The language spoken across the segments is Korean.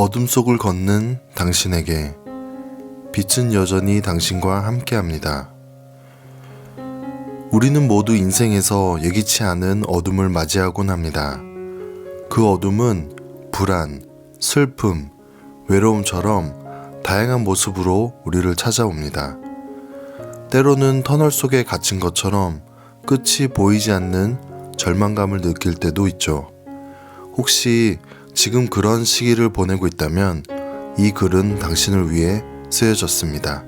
어둠 속을 걷는 당신에게 빛은 여전히 당신과 함께 합니다. 우리는 모두 인생에서 예기치 않은 어둠을 맞이하곤 합니다. 그 어둠은 불안, 슬픔, 외로움처럼 다양한 모습으로 우리를 찾아옵니다. 때로는 터널 속에 갇힌 것처럼 끝이 보이지 않는 절망감을 느낄 때도 있죠. 혹시 지금 그런 시기를 보내고 있다면 이 글은 당신을 위해 쓰여졌습니다.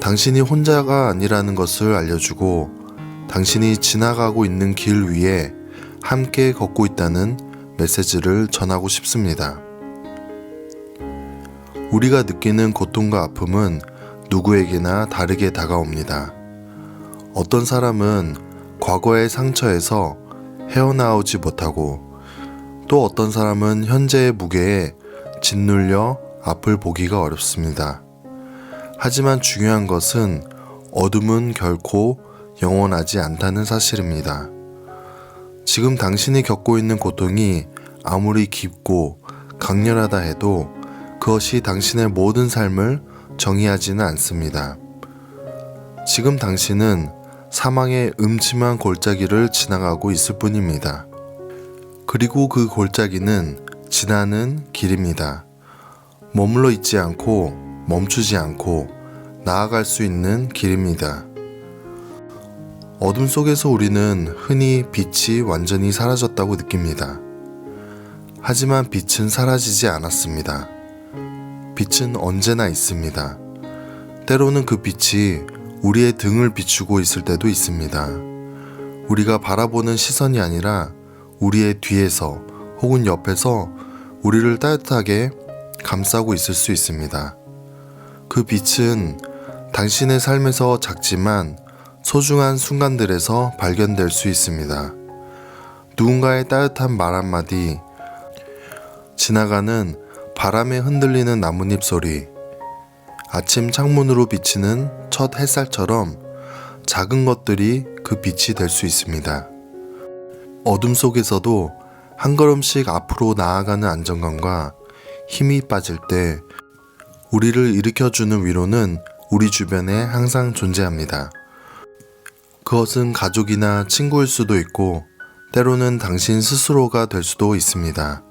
당신이 혼자가 아니라는 것을 알려주고 당신이 지나가고 있는 길 위에 함께 걷고 있다는 메시지를 전하고 싶습니다. 우리가 느끼는 고통과 아픔은 누구에게나 다르게 다가옵니다. 어떤 사람은 과거의 상처에서 헤어나오지 못하고 또 어떤 사람은 현재의 무게에 짓눌려 앞을 보기가 어렵습니다. 하지만 중요한 것은 어둠은 결코 영원하지 않다는 사실입니다. 지금 당신이 겪고 있는 고통이 아무리 깊고 강렬하다 해도 그것이 당신의 모든 삶을 정의하지는 않습니다. 지금 당신은 사망의 음침한 골짜기를 지나가고 있을 뿐입니다. 그리고 그 골짜기는 지나는 길입니다. 머물러 있지 않고 멈추지 않고 나아갈 수 있는 길입니다. 어둠 속에서 우리는 흔히 빛이 완전히 사라졌다고 느낍니다. 하지만 빛은 사라지지 않았습니다. 빛은 언제나 있습니다. 때로는 그 빛이 우리의 등을 비추고 있을 때도 있습니다. 우리가 바라보는 시선이 아니라 우리의 뒤에서 혹은 옆에서 우리를 따뜻하게 감싸고 있을 수 있습니다. 그 빛은 당신의 삶에서 작지만 소중한 순간들에서 발견될 수 있습니다. 누군가의 따뜻한 말 한마디, 지나가는 바람에 흔들리는 나뭇잎 소리, 아침 창문으로 비치는 첫 햇살처럼 작은 것들이 그 빛이 될 수 있습니다. 어둠 속에서도 한 걸음씩 앞으로 나아가는 안정감과 힘이 빠질 때 우리를 일으켜주는 위로는 우리 주변에 항상 존재합니다. 그것은 가족이나 친구일 수도 있고 때로는 당신 스스로가 될 수도 있습니다.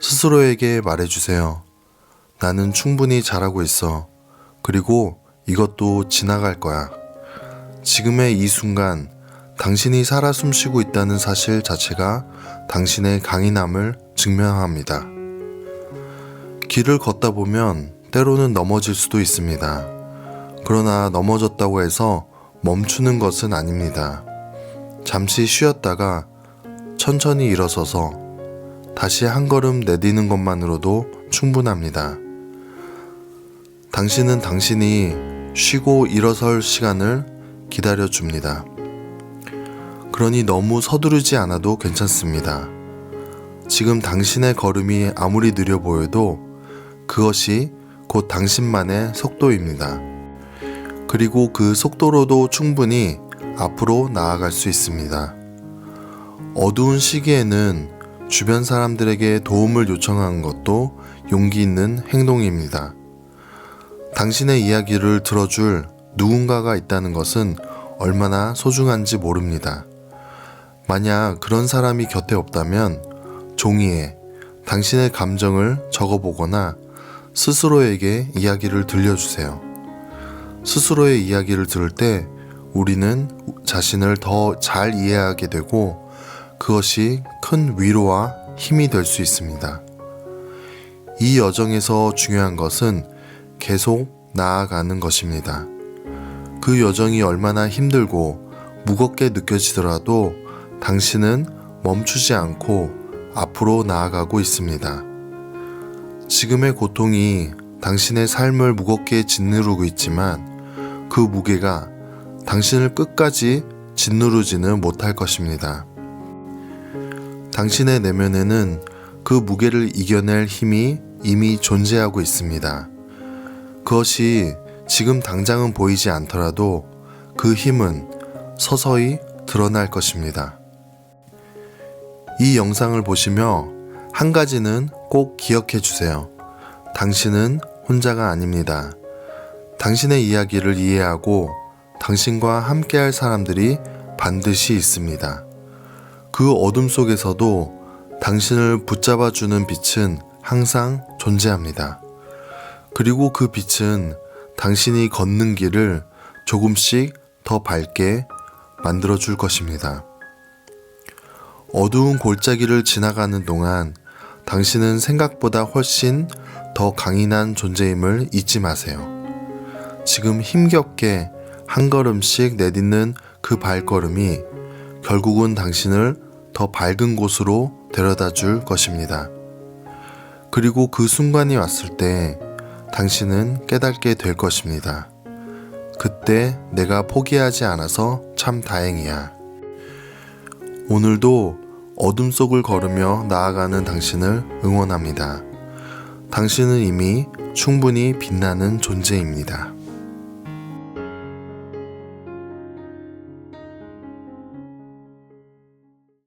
스스로에게 말해주세요. 나는 충분히 잘하고 있어. 그리고 이것도 지나갈 거야. 지금의 이 순간 당신이 살아 숨쉬고 있다는 사실 자체가 당신의 강인함을 증명합니다. 길을 걷다 보면 때로는 넘어질 수도 있습니다. 그러나 넘어졌다고 해서 멈추는 것은 아닙니다. 잠시 쉬었다가 천천히 일어서서 다시 한 걸음 내디는 것만으로도 충분합니다. 당신은 당신이 쉬고 일어설 시간을 기다려 줍니다. 그러니 너무 서두르지 않아도 괜찮습니다. 지금 당신의 걸음이 아무리 느려 보여도 그것이 곧 당신만의 속도입니다. 그리고 그 속도로도 충분히 앞으로 나아갈 수 있습니다. 어두운 시기에는 주변 사람들에게 도움을 요청하는 것도 용기 있는 행동입니다. 당신의 이야기를 들어줄 누군가가 있다는 것은 얼마나 소중한지 모릅니다. 만약 그런 사람이 곁에 없다면 종이에 당신의 감정을 적어보거나 스스로에게 이야기를 들려주세요. 스스로의 이야기를 들을 때 우리는 자신을 더 잘 이해하게 되고 그것이 큰 위로와 힘이 될 수 있습니다. 이 여정에서 중요한 것은 계속 나아가는 것입니다. 그 여정이 얼마나 힘들고 무겁게 느껴지더라도 당신은 멈추지 않고 앞으로 나아가고 있습니다. 지금의 고통이 당신의 삶을 무겁게 짓누르고 있지만 그 무게가 당신을 끝까지 짓누르지는 못할 것입니다. 당신의 내면에는 그 무게를 이겨낼 힘이 이미 존재하고 있습니다. 그것이 지금 당장은 보이지 않더라도 그 힘은 서서히 드러날 것입니다. 이 영상을 보시며 한 가지는 꼭 기억해 주세요. 당신은 혼자가 아닙니다. 당신의 이야기를 이해하고 당신과 함께할 사람들이 반드시 있습니다. 그 어둠 속에서도 당신을 붙잡아 주는 빛은 항상 존재합니다. 그리고 그 빛은 당신이 걷는 길을 조금씩 더 밝게 만들어 줄 것입니다. 어두운 골짜기를 지나가는 동안 당신은 생각보다 훨씬 더 강인한 존재임을 잊지 마세요. 지금 힘겹게 한 걸음씩 내딛는 그 발걸음이 결국은 당신을 더 밝은 곳으로 데려다 줄 것입니다. 그리고 그 순간이 왔을 때 당신은 깨닫게 될 것입니다. 그때 내가 포기하지 않아서 참 다행이야. 오늘도 어둠 속을 걸으며 나아가는 당신을 응원합니다. 당신은 이미 충분히 빛나는 존재입니다.